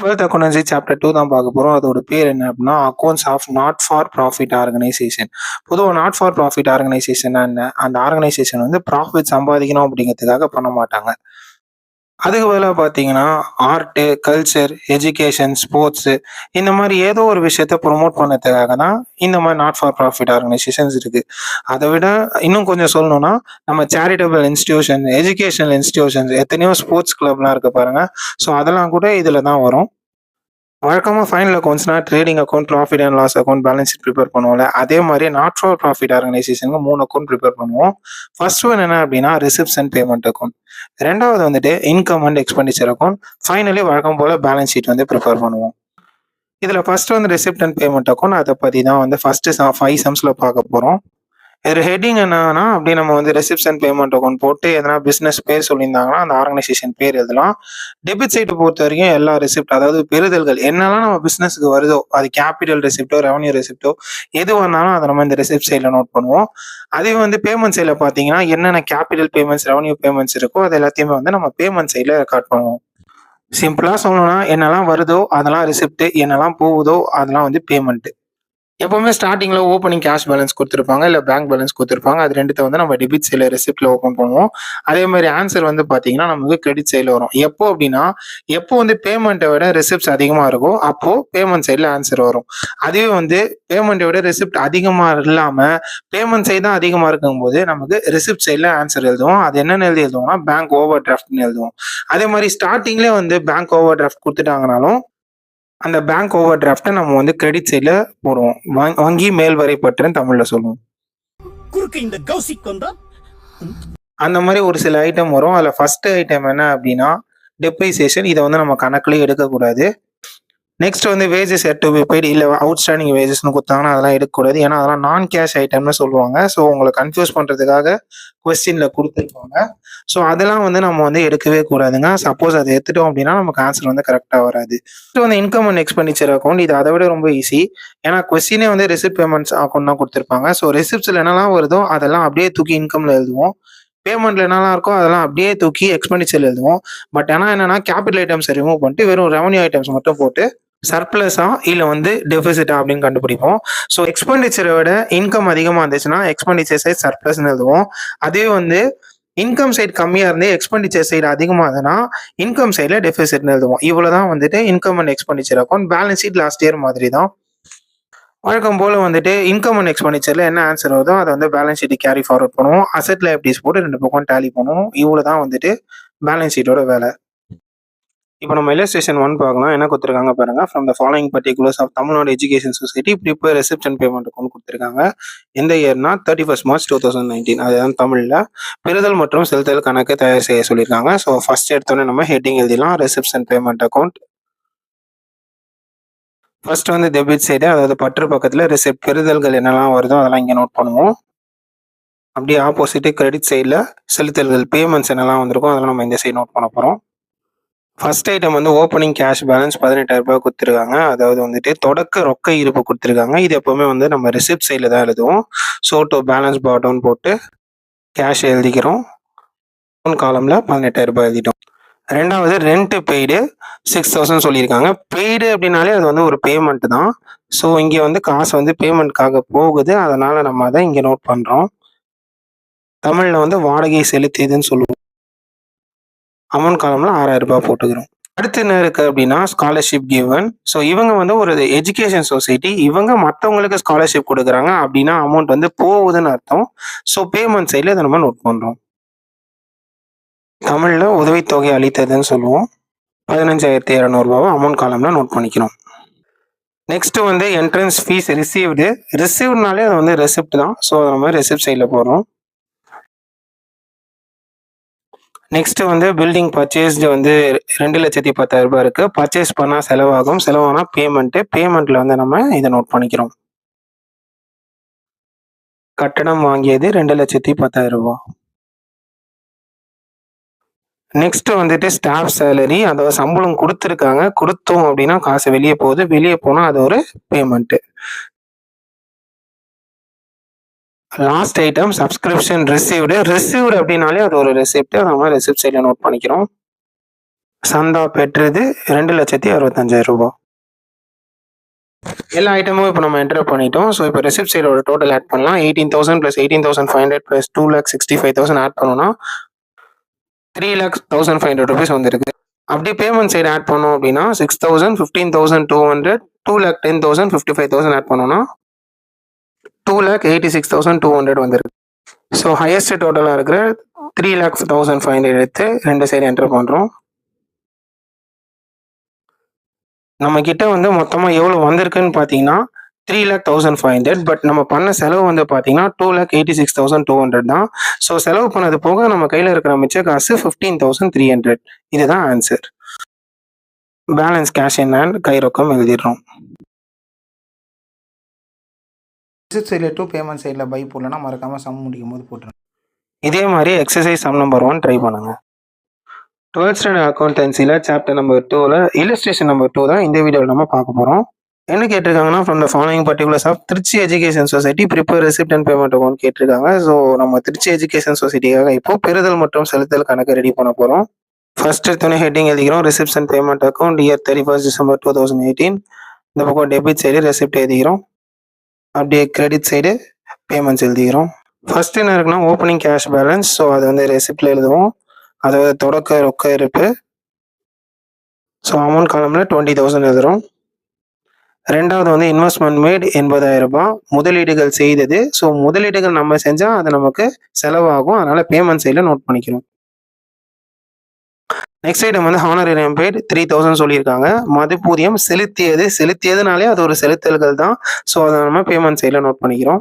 Twelfth accountancy chapter two தான் பார்க்க போகிறோம் அதோட பேர் என்ன அப்படின்னா accounts of not for profit organisation பொதுவாக நாட் ஃபார் ப்ராஃபிட் ஆர்கனைசேஷன் என்ன? அந்த ஆர்கனைசேஷன் வந்து ப்ராஃபிட் சம்பாதிக்கணும் அப்படிங்கிறதுக்காக பண்ண மாட்டாங்க. அதுக்கு பதிலாக பார்த்தீங்கன்னா ஆர்ட்டு கல்ச்சர் எஜுகேஷன் ஸ்போர்ட்ஸு இந்த மாதிரி ஏதோ ஒரு விஷயத்த ப்ரொமோட் பண்ணதுக்காக தான் இந்த மாதிரி நாட் ஃபார் ப்ராஃபிட் ஆர்கனைசேஷன்ஸ் இருக்குது அதை விட இன்னும் கொஞ்சம் சொல்லணும்னா நம்ம சேரிட்டபிள் இன்ஸ்டியூஷன் எஜுகேஷனல் இன்ஸ்டியூஷன்ஸ் எத்தனையோ ஸ்போர்ட்ஸ் கிளப்லாம் இருக்குது பாருங்கள் ஸோ அதெல்லாம் கூட இதில் தான் வரும். வழக்கமாக final அக்கௌண்ட்ஸ்னா trading account profit and loss account balance sheet prepare பண்ணுவோம்ல. அதே மாதிரி நாட் ஃபார் ப்ராஃபிட் ஆர்கனைசேஷனுக்கு மூணு அக்கௌண்ட் ப்ரிப்பேர் பண்ணுவோம். ஃபர்ஸ்ட் ஒன் என்ன அப்படின்னா ரிசிப்ஸ் அண்ட் பேமெண்ட் அக்கௌண்ட் ரெண்டாவது வந்துட்டு income and expenditure account finally வழக்கம் போல் பேலன்ஸ் ஷீட் வந்து ப்ரிப்பேர் பண்ணுவோம். இதில் ஃபர்ஸ்ட் வந்து ரிசிப்ட் அண்ட் பேமெண்ட் அக்கௌண்ட் அதை பற்றி தான் வந்து ஃபர்ஸ்ட் ஃபைவ் சம்ஸில் பார்க்க போகிறோம் இது ஹெட்டிங் என்னன்னா அப்படி நம்ம வந்து ரெசிப்ஷன் பேமெண்ட் அக்கௌண்ட் போட்டு எதனா பிஸ்னஸ் பேர் சொல்லியிருந்தாங்கன்னா அந்த ஆர்கனைசேஷன் பேர் எழுதலாம். டெபிட் சைட்டை பொறுத்த வரைக்கும் எல்லா ரெசிப்ட் அதாவது பெறுதல்கள் என்னெல்லாம் நம்ம பிஸ்னஸ்க்கு வருதோ அது கேபிட்டல் ரெசிப்டோ ரெவன்யூ ரெசிப்டோ எது வந்தாலும் அதை நம்ம இந்த ரெசிப்ட் சைடில் நோட் பண்ணுவோம். அதே வந்து பேமெண்ட் சைடில் பார்த்தீங்கன்னா என்னென்ன கேபிட்டல் பேமெண்ட்ஸ் ரெவன்யூ பேமெண்ட்ஸ் இருக்கோ அது எல்லாத்தையுமே வந்து நம்ம பேமெண்ட் சைடில் ரெக்கார்ட் பண்ணுவோம். சிம்பிளாக சொல்லணும்னா என்னெல்லாம் வருதோ அதெல்லாம் ரிசிப்ட் என்னெல்லாம் போகுதோ அதெல்லாம் வந்து பேமெண்ட்டு எப்பவுமே ஸ்டார்டிங்கில் ஓப்பனிங் கேஷ் பேலன்ஸ் கொடுத்துருப்பாங்க இல்லை பேங்க் பேலன்ஸ் கொடுத்துருப்பாங்க. அது ரெண்டுத்தை வந்து நம்ம டெபிட் சைடில் ரெசிப்டில் ஓப்பன் பண்ணுவோம். அதே மாதிரி ஆன்சர் வந்து பார்த்தீங்கன்னா நமக்கு கிரெடிட் சைடில் வரும். எப்போ அப்படின்னா எப்போ வந்து பேமெண்ட்டை விட ரெசிப்ட்ஸ் அதிகமாக இருக்கும் அப்போ பேமெண்ட் சைடில் ஆன்சர் வரும். அதுவே வந்து பேமெண்ட்டை விட ரெசிப்ட் அதிகமாக இல்லாமல் பேமெண்ட் சைடு தான் அதிகமாக இருக்கும்போது நமக்கு ரெசிப்ட் சைடில் ஆன்சர் எழுதுவோம். அது என்னென்னு எழுதி எழுதுவோம்னா பேங்க் ஓவர் டிராஃப்ட்னு எழுதுவோம். அதே மாதிரி ஸ்டார்டிங்லேயே வந்து பேங்க் ஓவர் டிராஃப்ட் கொடுத்துட்டாங்கனாலும் அந்த பேங்க் ஓவர் டிராஃப்ட்டை நம்ம வந்து கிரெடிட் சைடில் போடுவோம். வங்- வங்கி மேல் வரைப்பற்றுன்னு தமிழில் சொல்லுவோம். இந்த கௌசிக் அந்த மாதிரி ஒரு சில ஐட்டம் வரும். அதில் ஃபர்ஸ்ட் ஐட்டம் என்ன அப்படின்னா டெப்ரிசியேஷன் இதை வந்து நம்ம கணக்குலேயே எடுக்கக்கூடாது. நெக்ஸ்ட் வந்து wages yet to be paid இல்லை அவுட்ஸ்டாண்டிங் வேஜஸ்னு கொடுத்தாங்கன்னா அதெல்லாம் எடுக்கக்கூடாது. ஏன்னா அதெல்லாம் நான் கேஷ் ஐட்டம்னு சொல்லுவாங்க. ஸோ உங்களை கன்ஃபியூஸ் பண்ணுறதுக்காக கொஸ்டினில் கொடுத்துருப்பாங்க. ஸோ அதெல்லாம் வந்து நம்ம வந்து எடுக்கவே கூடாதுங்க. சப்போஸ் அதை எடுத்துட்டோம் அப்படின்னா நமக்கு ஆன்சர் வந்து கரெக்டாக வராது. ஸோ வந்து இன்கம் அண்ட் எக்ஸ்பெண்டிச்சர் அக்கௌண்ட் இது அதை விட ரொம்ப ஈஸி ஏன்னா கொஸ்டினே வந்து ரிசிப்ட் பேமெண்ட்ஸ் அக்கௌண்ட் தான் கொடுத்துருப்பாங்க. ஸோ ரிசிப்ட்ஸில் என்னெல்லாம் வருதோ அதெல்லாம் அப்படியே தூக்கி இன்கம்ல எழுதுவோம். பேமெண்ட்ல என்னெல்லாம் இருக்கோ அதெல்லாம் அப்படியே தூக்கி எக்ஸ்பெண்டிச்சர் எழுதுவோம். பட் ஆனால் என்னன்னா கேபிட்டல் ஐட்டம்ஸ் ரிமூவ் பண்ணிட்டு வெறும் ரெவன்யூ ஐட்டம்ஸ் மட்டும் போட்டு சர்ப்ளஸா இல்லை வந்து டெபிசிட்டா அப்படின்னு கண்டுபிடிப்போம். ஸோ எக்ஸ்பெண்டிச்சரை விட இன்கம் அதிகமாக இருந்துச்சுன்னா எக்ஸ்பெண்டிச்சர் சைட் சர்ப்ளஸ்னு எழுதுவோம். அதே வந்து இன்கம் சைடு கம்மியாக இருந்து எக்ஸ்பெண்டிச்சர் சைடு அதிகமாக இருந்ததுன்னா இன்கம் சைடில் டெபிசிட்னு எழுதுவோம். இவ்வளோ தான் வந்துட்டு income and expenditure account balance sheet last year மாதிரி தான் வழக்கம் போல் வந்துட்டு இன்கம் அண்ட் எக்ஸ்பெண்டிச்சரில் என்ன ஆன்சர் வருதோ அதை வந்து பேலன்ஸ் ஷீட்டு கேரி ஃபார்வர்ட் பண்ணுவோம். அசெட் லைபிலிட்டிஸ் போட்டு ரெண்டு பக்கம் டேலி பண்ணுவோம். இவ்வளோ தான் வந்துட்டு பேலன்ஸ் ஷீட்டோட வேலை. இப்போ நம்ம இலஸ்ட்ரேஷன் ஒன் பார்க்கலாம். என்ன கொடுத்துருக்காங்க பாருங்க. From the following particulars of Tamil Nadu education society prepare reception payment account கொடுத்துருக்காங்க. எந்த இயர்னா thirty first March two thousand nineteen அதுதான் தமிழில் பெறுதல் மற்றும் செலுத்தல் கணக்கு தயார் செய்ய சொல்லியிருக்காங்க. ஸோ ஃபர்ஸ்ட் எடுத்தோடனே நம்ம ஹெட்டிங் எழுதிலாம் ரிசப்ஷன் பேமெண்ட் அக்கௌண்ட் ஃபர்ஸ்ட் வந்து டெபிட் சைடு அதாவது பற்று பக்கத்தில் ரிசிப்ட் பெறுதல்கள் என்னெல்லாம் வருதோ அதெல்லாம் இங்கே நோட் பண்ணுவோம். அப்படியே ஆப்போசிட்டு கிரெடிட் சைடில் செலுத்தல்கள் பேமெண்ட்ஸ் என்னெல்லாம் வந்திருக்கும் அதெல்லாம் நம்ம இந்த சைடு நோட் பண்ண போகிறோம் ஃபர்ஸ்ட் ஐட்டம் வந்து ஓப்பனிங் கேஷ் பேலன்ஸ் பதினெட்டாயிரம் ரூபாய் கொடுத்துருக்காங்க. அதாவது வந்துட்டு தொடக்க ரொக்க இருப்பு கொடுத்துருக்காங்க. இது எப்போவுமே வந்து நம்ம ரிசிப்ட் சைடில் தான் எழுதுவோம். ஸோ டு பேலன்ஸ் பாட்டோன்னு போட்டு கேஷ் எழுதிக்கிறோம். காலமில் பதினெட்டாயிரம் ரூபாய் எழுதிட்டோம். ரெண்டாவது ரெண்ட் பெய்டு சிக்ஸ் தௌசண்ட் சொல்லியிருக்காங்க. பெய்டு அப்படின்னாலே அது வந்து ஒரு பேமெண்ட் தான். ஸோ இங்கே வந்து காசு வந்து பேமெண்ட்காக போகுது. அதனால் நம்ம அதை இங்கே நோட் பண்ணுறோம் தமிழில் வந்து வாடகை செலுத்தியதுன்னு சொல்லுவோம். அமௌண்ட் காலம்ல ஆறாயிரம் ரூபாய் போட்டுக்கிறோம். அடுத்து என்ன இருக்கு அப்படின்னா ஸ்காலர்ஷிப் கிவன் ஸோ இவங்க வந்து ஒரு எஜுகேஷன் சொசைட்டி இவங்க மற்றவங்களுக்கு ஸ்காலர்ஷிப் கொடுக்குறாங்க அப்படின்னா அமௌண்ட் வந்து போகுதுன்னு அர்த்தம். ஸோ பேமெண்ட் சைடில் இதை நம்ம நோட் பண்ணுறோம் தமிழில் உதவித்தொகை அளித்ததுன்னு சொல்லுவோம். பதினஞ்சாயிரத்தி இரநூறுபாவை அமௌண்ட் காலம்ல நோட் பண்ணிக்கிறோம். நெக்ஸ்ட் வந்து என்ட்ரன்ஸ் ஃபீஸ் ரிசீவ்டு ரிசீவ்னாலே அது வந்து ரெசிப்ட் தான். ஸோ நம்ம ரெசிப்ட் சைடில் போகிறோம் நெக்ஸ்ட் வந்து பில்டிங் பர்ச்சேஸ்டு வந்து ரெண்டு லட்சத்தி பத்தாயிரம் ரூபாய் இருக்கு. பர்ச்சேஸ் பண்ணால் செலவாகும். செலவானா பேமெண்ட்டு பேமெண்ட்ல வந்து நம்ம இதை நோட் பண்ணிக்கிறோம். கட்டணம் வாங்கியது ரெண்டு லட்சத்தி பத்தாயிரம் ரூபாய். நெக்ஸ்ட் வந்துட்டு ஸ்டாஃப் சேலரி அதாவது சம்பளம் கொடுத்துருக்காங்க. கொடுத்தோம் அப்படின்னா காசு வெளியே போகுது. வெளியே போனால் அது ஒரு payment last item subscription received received அப்படின்னாலே அது ஒரு ரெசிப்ட் நம்ம ரெசிப்ட் சைடில் நோட் பண்ணிக்கிறோம். சந்தா பெற்றது ரெண்டு லட்சத்தி அறுபத்தஞ்சாயிரம் ரூபாய். எல்லா ஐட்டமும் இப்போ நம்ம என்டர் பண்ணிட்டோம். ஸோ இப்போ ரெசிப்ட் சைடோட டோட்டல் ஆட் பண்ணலாம். Eighteen thousand plus eighteen thousand five hundred plus two lakh sixty five thousand add பண்ணோம்னா three lakhs thousand five hundred rupees வந்துருக்கு. அப்படியே பேமெண்ட் சைடு ஆட் பண்ணோம் அப்படின்னா six thousand fifteen thousand two hundred two lakh ten thousand fifty five thousand add பண்ணோம்னா two lakh eighty six thousand two hundred வந்திருக்கு so highest டோட்டலாக இருக்கிற three lakhs thousand five hundred எடுத்து ரெண்டு side enter பண்ணுறோம் நம்ம கிட்ட வந்து மொத்தமாக எவ்வளோ வந்திருக்குன்னு பார்த்தீங்கன்னா three lakh thousand five hundred but நம்ம பண்ண செலவு வந்து பார்த்தீங்கன்னா two lakh eighty six thousand two hundred தான். ஸோ செலவு பண்ணது போக நம்ம கையில் இருக்கிற மிச்ச காசு ஃபிஃப்டீன் தௌசண்ட் த்ரீ ஹண்ட்ரட் இதுதான் answer balance cash in hand கை ரொக்கம் எழுதிடுறோம். எக்ஸிட் சைடில் டூ பேமெண்ட் சைடில் பை போடலன்னா மறக்காமல் சம் முடிக்கும் போது போட்டுருங்க. இதே மாதிரி exercise sum number one try பண்ணுங்க. டுவெல்த் ஸ்டாண்டர்ட் அக்கௌண்டன்சியில் சாப்டர் நம்பர் டூவில் இல்லஸ்ட்ரேஷன் நம்பர் டூ தான் இந்த வீடியோவில் நம்ம பார்க்க போகிறோம் என்ன கேட்டிருக்காங்கன்னா from the following particulars of Trichy education society prepare receipt and payment account கேட்டிருக்காங்க. ஸோ நம்ம திருச்சி எஜுகேஷன் சொசைட்டிக்காக இப்போ பெறுதல் மற்றும் செலுத்தல் கணக்கு ரெடி பண்ண போகிறோம் ஃபர்ஸ்ட் துணை ஹெட்டிங் எழுதிக்கிறோம் receipts and payment account year thirty first December two thousand eighteen இந்த பக்கம் டெபிட் சைடு ரெசிப்ட் எழுதிக்கிறோம். அப்படியே கிரெடிட் சைடு பேமெண்ட்ஸ் எழுதிக்கிறோம். ஃபர்ஸ்ட் என்ன இருக்குன்னா ஓப்பனிங் கேஷ் பேலன்ஸ் ஸோ அது வந்து ரெசிப்டில் எழுதுவோம். அதாவது தொடக்க ரொக்க இருப்பு. ஸோ அமௌண்ட் காலமில் டுவெண்ட்டி தௌசண்ட் எழுதுறோம். ரெண்டாவது வந்து இன்வெஸ்ட்மெண்ட் மேட் எண்பதாயிரம் ரூபாய். முதலீடுகள் செய்தது. ஸோ முதலீடுகள் நம்ம செஞ்சால் அது நமக்கு செலவாகும். அதனால் பேமெண்ட் சைடில் நோட் பண்ணிக்கணும் நெக்ஸ்ட் ஐட்டம் வந்து ஹானரேரியம் பேட் த்ரீ தௌசண்ட் சொல்லியிருக்காங்க. மதிப்பூதியம் செலுத்தியது. செலுத்தியதுனாலே அது ஒரு செலுத்தல்கள் தான். ஸோ அதை நம்ம பேமெண்ட் சைடில் நோட் பண்ணிக்கிறோம்.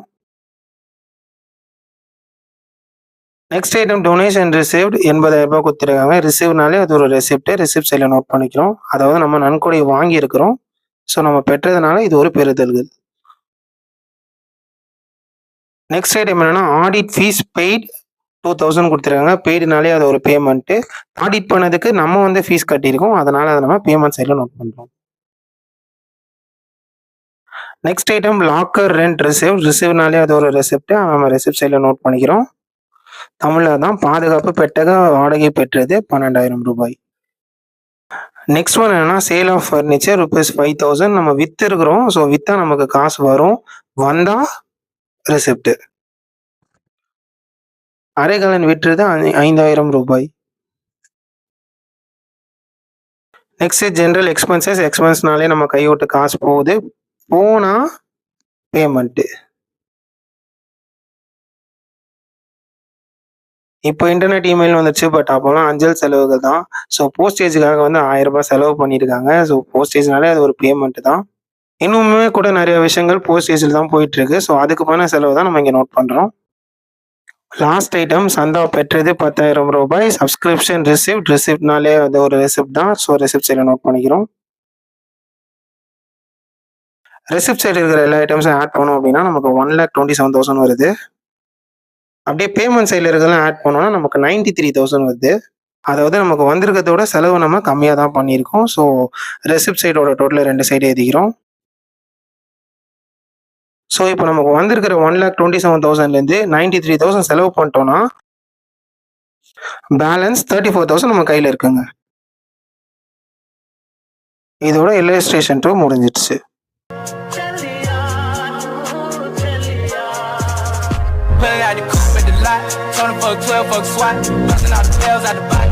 நெக்ஸ்ட் ஐட்டம் டொனேஷன் ரிசீவ்ட் எண்பதாயிரம் ரூபாய் கொடுத்துருக்காங்க. ரிசீவ்னாலே அது ஒரு ரெசிப்ட் ரிசிப்ட் சைடில் நோட் பண்ணிக்கிறோம். அதாவது நம்ம நன்கொடை வாங்கியிருக்கிறோம். ஸோ நம்ம பெற்றதுனால இது ஒரு பெறுதல்கள். நெக்ஸ்ட் ஐட்டம் என்னென்னா audit fees paid two thousand கொடுத்துருக்காங்க. பெய்டுனாலே அது ஒரு பேமெண்ட்டு ஆடிட் பண்ணதுக்கு நம்ம வந்து ஃபீஸ் கட்டியிருக்கோம். அதனால் அதை நம்ம பேமெண்ட் சைடில் நோட் பண்ணுறோம் next item locker rent receive ரிசீவ்னாலே அது ஒரு ரெசிப்ட் நம்ம ரெசிப்ட் சைடில் நோட் பண்ணிக்கிறோம். தமிழில் தான் பாதுகாப்பு பெட்டக வாடகை பெற்றது பன்னெண்டாயிரம் ரூபாய். நெக்ஸ்ட் ஒன் என்னன்னா sale of furniture rupees five thousand நம்ம வித்து இருக்கிறோம் ஸோ வித்தா நமக்கு காசு வரும். வந்தா ரெசிப்ட் அரைகலன் விற்றது ஐந்தாயிரம் ரூபாய். நெக்ஸ்ட் ஜென்ரல் எக்ஸ்பென்சஸ் எக்ஸ்பென்ஸ்னாலே நம்ம கைவிட்டு காசு போகுது. போனால் பேமெண்ட்டு இப்போ இன்டர்நெட் இமெயில் வந்துச்சு பட் அப்போலாம் அஞ்சல் செலவுகள் தான். ஸோ போஸ்டேஜுக்காக வந்து ஆயிரம் ரூபாய் செலவு பண்ணியிருக்காங்க ஸோ போஸ்டேஜ்னாலே அது ஒரு பேமெண்ட் தான். இன்னுமே கூட நிறைய விஷயங்கள் போஸ்டேஜில் தான் போயிட்டுருக்கு ஸோ அதுக்கு போன செலவு தான் நம்ம இங்கே நோட் பண்ணுறோம் லாஸ்ட் ஐட்டம் சந்தா பெற்றது பத்தாயிரம் ரூபாய். சப்ஸ்கிரிப்ஷன் ரிசிப்ட் ரிசிப்ட்னாலே அது ஒரு ரிசிப்ட் தான். ஸோ ரிசிப்ட் சைடில் நோட் பண்ணிக்கிறோம். ரிசிப்ட் சைடு இருக்கிற எல்லா ஐட்டம்ஸும் ஆட் பண்ணோம் அப்படின்னா நமக்கு one lakh twenty seven thousand வருது. அப்படியே பேமெண்ட் சைடில் இருக்கிறதெல்லாம் ஆட் பண்ணோம்னா நமக்கு நைன்டி த்ரீ தௌசண்ட் வருது. அதாவது நமக்கு வந்திருக்கிறதோட செலவு நம்ம கம்மியாக தான் பண்ணியிருக்கோம் ஸோ ரெசிப்ட் சைடோட டோட்டலில் ரெண்டு சைடு எழுதிக்கிறோம் ஸோ இப்போ நமக்கு வந்திருக்கிற ஒன் லேக் டுவெண்ட்டி செவன் தௌசண்ட்லேருந்து நைன்டி த்ரீ தௌசண்ட் செலவு பண்ணிட்டோம்னா பேலன்ஸ் தேர்ட்டி ஃபோர் தௌசண்ட் நம்ம கையில் இருக்குங்க இதோட இல்லஸ்ட்ரேஷன் டூ முடிஞ்சிடுச்சு Pulling out the coupe at the lot. Fuck 12 fuck SWAT. Busting out the bells out the box.